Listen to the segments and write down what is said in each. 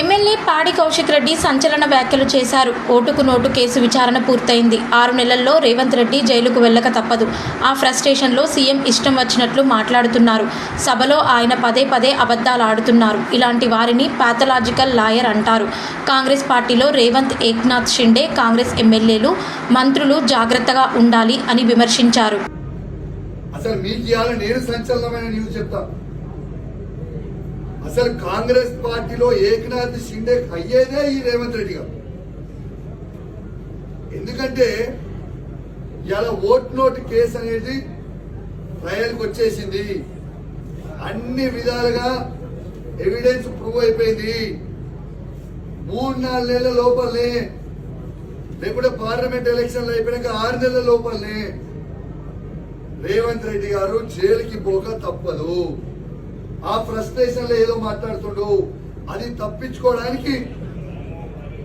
MLA Padi Kaushik Reddy సంచలన వ్యాఖ్యలు చేశారు. ఓటుకు నోటు కేసు విచారణ పూర్తయింది. ఆరు నెలల్లో రేవంత్ రెడ్డి జైలుకు వెళ్ళక తప్పదు. ఆ ఫ్రస్ట్రేషన్లో సీఎం ఇష్టం వచ్చినట్లు మాట్లాడుతున్నారు. సభలో ఆయన పదే పదే అబద్ధాలు ఆడుతున్నారు ఇలాంటి వారిని పాథలాజికల్ లాయర్ అంటారు. కాంగ్రెస్ పార్టీలో రేవంత్ ఏక్నాథ్ షిండే కాంగ్రెస్ ఎమ్మెల్యేలు మంత్రులు జాగ్రత్తగా ఉండాలి అని విమర్శించారు. అసలు మీకు ఇవాళ నేను సంచలనమైన న్యూస్ చెప్తాను అసలు కాంగ్రెస్ పార్టీలో ఏకనాథ్ షిండే అయ్యేదే ఈ రేవంత్ రెడ్డి గారు. ఎందుకంటే ఇలా ఓట్ నోట్ కేసు అనేది ట్రయల్కి వచ్చేసింది. అన్ని విధాలుగా ఎవిడెన్స్ ప్రూవ్ అయిపోయింది. మూడు నాలుగు నెలల లోపలనే లేకుంటే పార్లమెంట్ ఎలక్షన్లు అయిపోయినాక ఆరు నెలల లోపలనే రేవంత్ రెడ్డి గారు జైలుకి పోక తప్పదు. ఆ ఫ్రస్ట్రేషన్లో ఏదో మాట్లాడుతుండు. అది తప్పించుకోవడానికి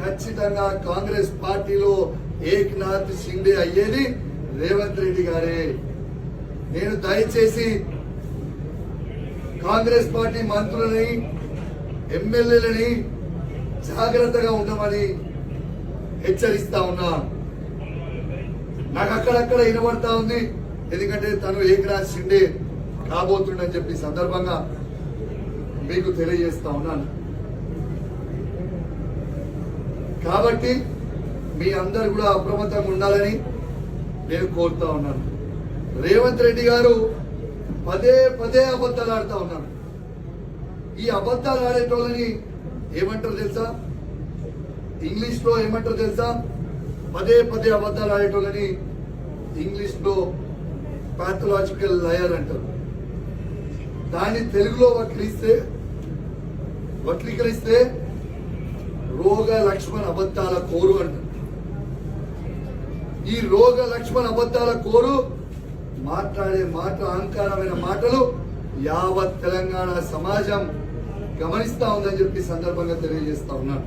ఖచ్చితంగా కాంగ్రెస్ పార్టీలో ఏక్నాథ్ షిండే అయ్యేది రేవంత్ రెడ్డి గారే. నేను దయచేసి కాంగ్రెస్ పార్టీ మంత్రులని ఎమ్మెల్యేలని జాగ్రత్తగా ఉండమని హెచ్చరిస్తా ఉన్నా. నాకు అక్కడక్కడ వినబడతా ఉంది. ఎందుకంటే తను ఏకనాథ్ షిండే కాబోతుండని చెప్పి సందర్భంగా మీకు తెలియజేస్తా ఉన్నాను. కాబట్టి మీ అందరు కూడా అప్రమత్తంగా ఉండాలని నేను కోరుతా ఉన్నాను. రేవంత్ రెడ్డి గారు పదే పదే అబద్ధాలు ఆడుతా ఉన్నారు. ఈ అబద్ధాలు ఆడేటోళ్ళని ఏమంటారు తెలుసా? ఇంగ్లీష్లో ఏమంటారు తెలుసా? పదే పదే అబద్ధాలు ఆడేటోళ్ళని ఇంగ్లీష్లో పాథలాజికల్ లయర్ అంటారు. దాన్ని తెలుగులో వక్రీస్తే వక్రీకరిస్తే రోగ లక్ష్మణ్ అబద్ధాల కోరు అంటారు ఈ రోగ లక్ష్మణ్ అబద్ధాల కోరు మాట్లాడే మాట అహంకారమైన మాటలు యావత్ తెలంగాణ సమాజం గమనిస్తా ఉందని చెప్పి సందర్భంగా తెలియజేస్తా ఉన్నాను.